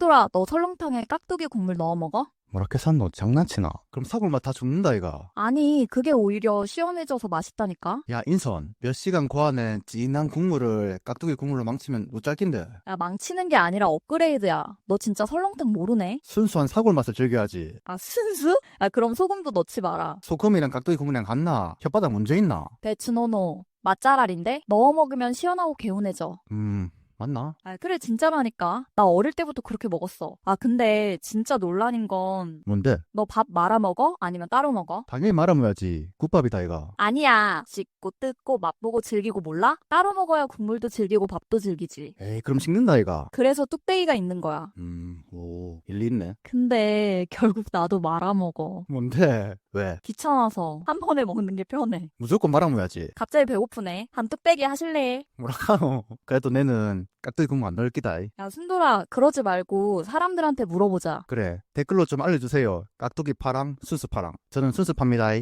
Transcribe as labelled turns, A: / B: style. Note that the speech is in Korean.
A: 순돌아, 너 설렁탕에 깍두기 국물 넣어 먹어?
B: 뭐라케 산노 장난치나? 그럼 사골맛 다 죽는다 이가.
A: 아니, 그게 오히려 시원해져서 맛있다니까?
B: 야 인선 몇 시간 고안에 진한 국물을 깍두기 국물로 망치면 못 짧긴데.
A: 야, 망치는 게 아니라 업그레이드야. 너 진짜 설렁탕 모르네?
B: 순수한 사골 맛을 즐겨야지.
A: 아, 순수? 아, 그럼 소금도 넣지 마라.
B: 소금이랑 깍두기 국물이랑 같나? 혓바닥 문제 있나?
A: 배추 노노. 맛잘알인데? 넣어 먹으면 시원하고 개운해져.
B: 음 맞나?
A: 아, 그래, 진짜라니까. 나 어릴 때부터 그렇게 먹었어. 아, 근데 진짜 논란인 건,
B: 뭔데?
A: 너 밥 말아 먹어? 아니면 따로 먹어?
B: 당연히 말아먹어야지. 국밥이다 이가.
A: 아니야. 씻고 뜯고 맛보고 즐기고 몰라? 따로 먹어야 국물도 즐기고 밥도 즐기지.
B: 에이 그럼 식는다 이가.
A: 그래서 뚝배기가 있는 거야.
B: 음 오 일리 있네.
A: 근데 결국 나도 말아 먹어.
B: 뭔데? 왜?
A: 귀찮아서 한 번에 먹는 게 편해.
B: 무조건 말아먹어야지.
A: 갑자기 배고프네. 한 뚝배기 하실래?
B: 뭐라카노? 그래도 내는 깍두기 국물 안 넣을 기다.
A: 야, 순돌아, 그러지 말고 사람들한테 물어보자.
B: 그래 댓글로 좀 알려주세요. 깍두기 파랑 순수 파랑. 저는 순수 팝니다.